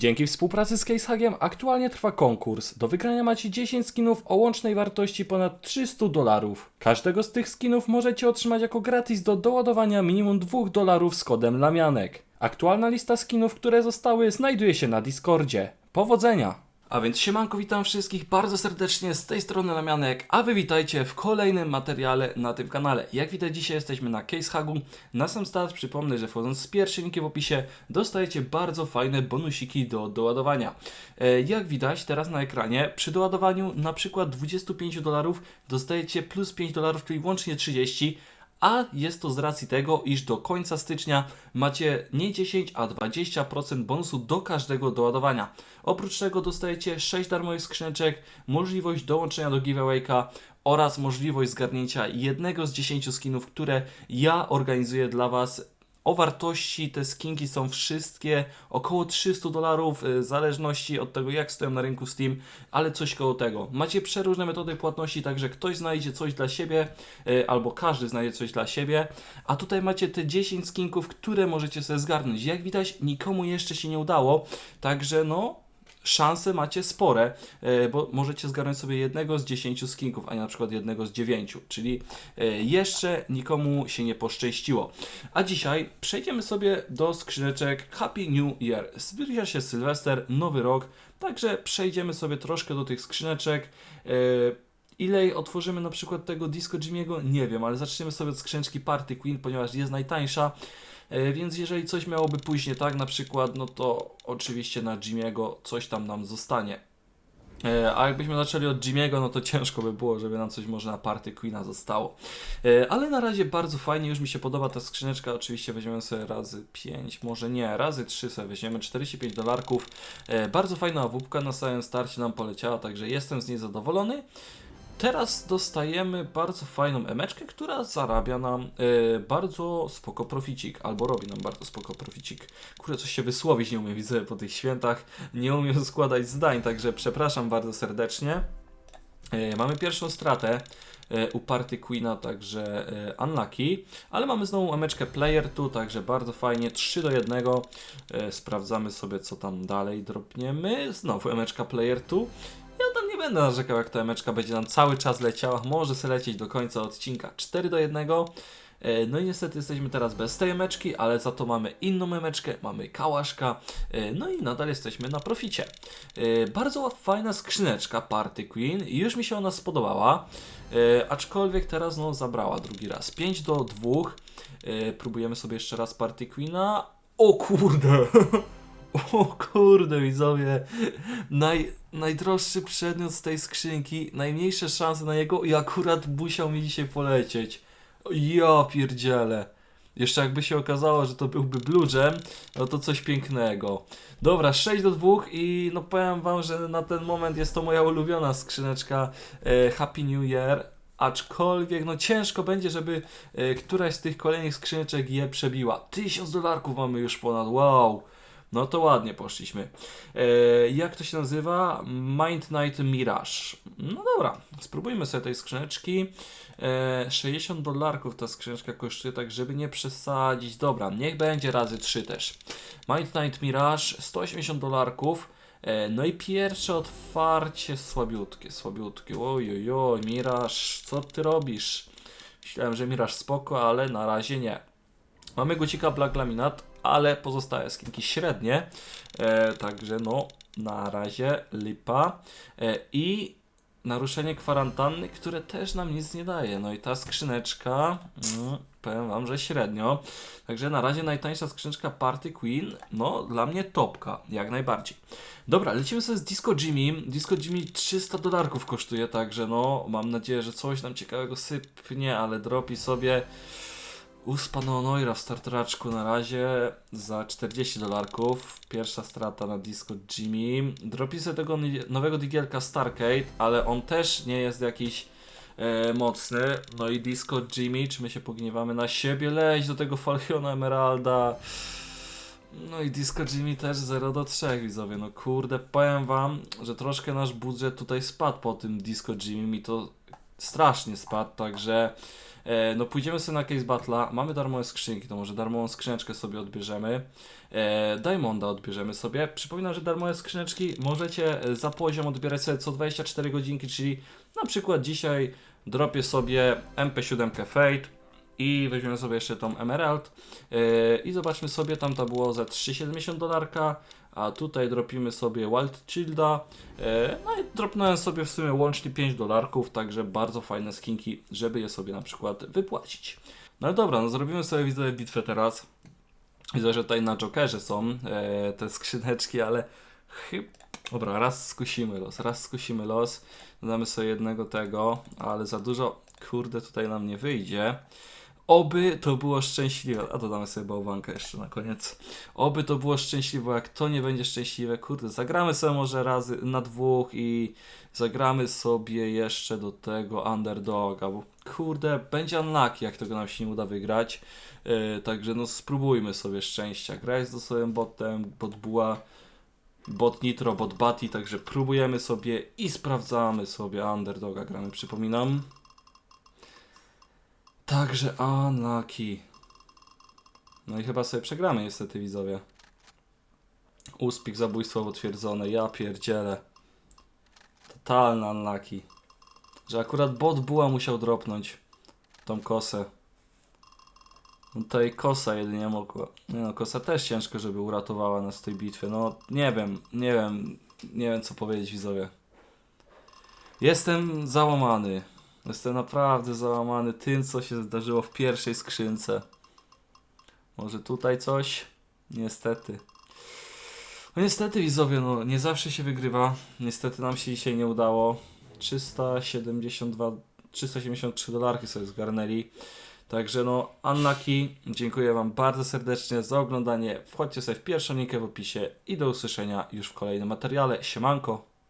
Dzięki współpracy z CaseHugiem aktualnie trwa konkurs. Do wygrania macie 10 skinów o łącznej wartości ponad 300 dolarów. Każdego z tych skinów możecie otrzymać jako gratis do doładowania minimum 2 dolarów z kodem Lamianek. Aktualna lista skinów, które zostały, znajduje się na Discordzie. Powodzenia! A więc siemanko, witam wszystkich bardzo serdecznie z tej strony Lamianek, a wy witajcie w kolejnym materiale na tym kanale. Jak widać dzisiaj jesteśmy na CaseHugu. Na sam start przypomnę, że wchodząc z pierwszym linkiem w opisie dostajecie bardzo fajne bonusiki do doładowania. E, jak widać teraz na ekranie, przy doładowaniu na przykład 25 dolarów dostajecie plus 5 dolarów, czyli łącznie 30 a jest to z racji tego, iż do końca stycznia macie nie 10, a 20% bonusu do każdego doładowania. Oprócz tego dostajecie 6 darmowych skrzyneczek, możliwość dołączenia do giveawayka oraz możliwość zgarnięcia jednego z 10 skinów, które ja organizuję dla Was o wartości te skinki są wszystkie około 300 dolarów, y, w zależności od tego jak stoją na rynku Steam, ale coś koło tego. Macie przeróżne metody płatności, także ktoś znajdzie coś dla siebie, y, albo każdy znajdzie coś dla siebie, a tutaj macie te 10 skinków, które możecie sobie zgarnąć. Jak widać, nikomu jeszcze się nie udało, także no, szanse macie spore, e, bo możecie zgarnąć sobie jednego z 10 skinków, a nie na przykład jednego z 9, czyli e, jeszcze nikomu się nie poszczęściło. A dzisiaj przejdziemy sobie do skrzyneczek Happy New Year. Zbliża się Sylwester, nowy rok, także przejdziemy sobie troszkę do tych skrzyneczek. E, ile otworzymy na przykład tego Disco Jimmy'ego? Nie wiem, ale zaczniemy sobie od skrzyneczki Party Queen, ponieważ jest najtańsza. E, więc jeżeli coś miałoby pójść nie tak na przykład, no to oczywiście na Jimmy'ego coś tam nam zostanie. E, A jakbyśmy zaczęli od Jimmy'ego, no to ciężko by było, żeby nam coś może na Party Queena zostało. E, Ale na razie bardzo fajnie, już mi się podoba ta skrzyneczka. Oczywiście weźmiemy sobie razy 5, może nie, razy 3 sobie weźmiemy 45 dolarków. Bardzo fajna awupka na samym starcie nam poleciała, także jestem z niej zadowolony. Teraz dostajemy bardzo fajną emeczkę, która zarabia nam e, bardzo spoko proficik, albo robi nam bardzo spoko proficik. Kurde, coś się wysłowić nie umiem, widzę po tych świętach, nie umiem składać zdań, także przepraszam bardzo serdecznie. E, mamy pierwszą stratę e, u Party Queena, także e, unlucky, ale mamy znowu emeczkę player tu, także bardzo fajnie, 3 do 1. E, sprawdzamy sobie co tam dalej dropniemy. Znowu emeczka player tu. Będę narzekał, jak ta emeczka będzie nam cały czas leciała. Może sobie lecieć do końca odcinka 4 do 1. E, No i niestety jesteśmy teraz bez tej emeczki, ale za to mamy inną emeczkę, mamy kałaszka, e, no i nadal jesteśmy na proficie. E, Bardzo fajna skrzyneczka Party Queen już mi się ona spodobała, aczkolwiek teraz no zabrała drugi raz. 5 do 2, E, próbujemy sobie jeszcze raz Party Queena. O kurde! O kurde, widzowie. Naj, najdroższy przedmiot z tej skrzynki, najmniejsze szanse na jego i akurat musiał mi dzisiaj polecieć. Ja pierdzielę. Jeszcze jakby się okazało, że to byłby Blue no to coś pięknego. Dobra, 6 do 2 i no powiem wam, że na ten moment jest to moja ulubiona skrzyneczka e, Happy New Year. Aczkolwiek no ciężko będzie, żeby e, któraś z tych kolejnych skrzyneczek je przebiła. 1000 dolarków mamy już ponad, wow. No to ładnie poszliśmy. E, jak to się nazywa? Mind Night Mirage. No dobra, spróbujmy sobie tej skrzyneczki. E, 60 dolarków ta skrzyneczka kosztuje, tak żeby nie przesadzić. Dobra, niech będzie razy 3 też. Mind Night Mirage 180 dolarków. E, no i pierwsze otwarcie słabiutkie, słabiutkie. Oj, oj, Mirage, co ty robisz? Myślałem, że Mirage spoko, ale na razie nie. Mamy gucika Black Laminat, ale pozostałe skinki średnie. E, także no, na razie lipa. E, I naruszenie kwarantanny, które też nam nic nie daje. No i ta skrzyneczka, mm, powiem wam, że średnio. Także na razie najtańsza skrzyneczka Party Queen, no dla mnie topka, jak najbardziej. Dobra, lecimy sobie z Disco Jimmy. Disco Jimmy 300 dolarków kosztuje, także no mam nadzieję, że coś nam ciekawego sypnie, ale dropi sobie Uspa Noira w starteraczku na razie za 40 dolarków. Pierwsza strata na Disco Jimmy. Dropi sobie tego nowego digielka Starcade, ale on też nie jest jakiś e, mocny. No i Disco Jimmy, czy my się pogniewamy na siebie? Leź do tego Falchiona Emeralda. No i Disco Jimmy też 0 do 3 widzowie. No kurde, powiem wam, że troszkę nasz budżet tutaj spadł po tym Disco Jimmy. Mi to strasznie spadł, także E, no pójdziemy sobie na Case Battle'a, mamy darmowe skrzynki, to może darmową skrzyneczkę sobie odbierzemy. E, Diamonda odbierzemy sobie. Przypominam, że darmowe skrzyneczki możecie e, za poziom odbierać sobie co 24 godzinki, czyli na przykład dzisiaj dropię sobie MP7 Fate i weźmiemy sobie jeszcze tą Emerald e, i zobaczmy sobie, tam to było za 3,70 dolarka, a tutaj dropimy sobie Wild Childa, e, no i dropnąłem sobie w sumie łącznie 5 dolarków, także bardzo fajne skinki, żeby je sobie na przykład wypłacić. No dobra, no zrobimy sobie widzowie bitwę teraz. Widzę, że tutaj na Jokerze są e, te skrzyneczki, ale chyba... Dobra, raz skusimy los, raz skusimy los. Dodamy sobie jednego tego, ale za dużo, kurde, tutaj nam nie wyjdzie. Oby to było szczęśliwe. A dodamy sobie bałwankę jeszcze na koniec. Oby to było szczęśliwe, jak to nie będzie szczęśliwe, kurde, zagramy sobie może razy na dwóch i zagramy sobie jeszcze do tego underdoga, bo kurde, będzie unlucky, jak tego nam się nie uda wygrać. Yy, także no spróbujmy sobie szczęścia. Gra jest do sobie botem, bot buła, bot nitro, bot bati, także próbujemy sobie i sprawdzamy sobie underdoga gramy, przypominam. Także unlucky. No i chyba sobie przegramy niestety widzowie. Uspik zabójstwo potwierdzone, ja pierdzielę. Totalny unlucky. Że akurat bot buła musiał dropnąć tą kosę. No tutaj kosa jedynie mogła. Nie no, kosa też ciężko, żeby uratowała nas w tej bitwie. No nie wiem, nie wiem, nie wiem co powiedzieć widzowie. Jestem załamany. Jestem naprawdę załamany tym, co się zdarzyło w pierwszej skrzynce. Może tutaj coś? Niestety. No niestety widzowie, no nie zawsze się wygrywa. Niestety nam się dzisiaj nie udało. 372, 373 dolarki sobie zgarnęli. Także no, Annaki, dziękuję Wam bardzo serdecznie za oglądanie. Wchodźcie sobie w pierwszą linkę w opisie i do usłyszenia już w kolejnym materiale. Siemanko!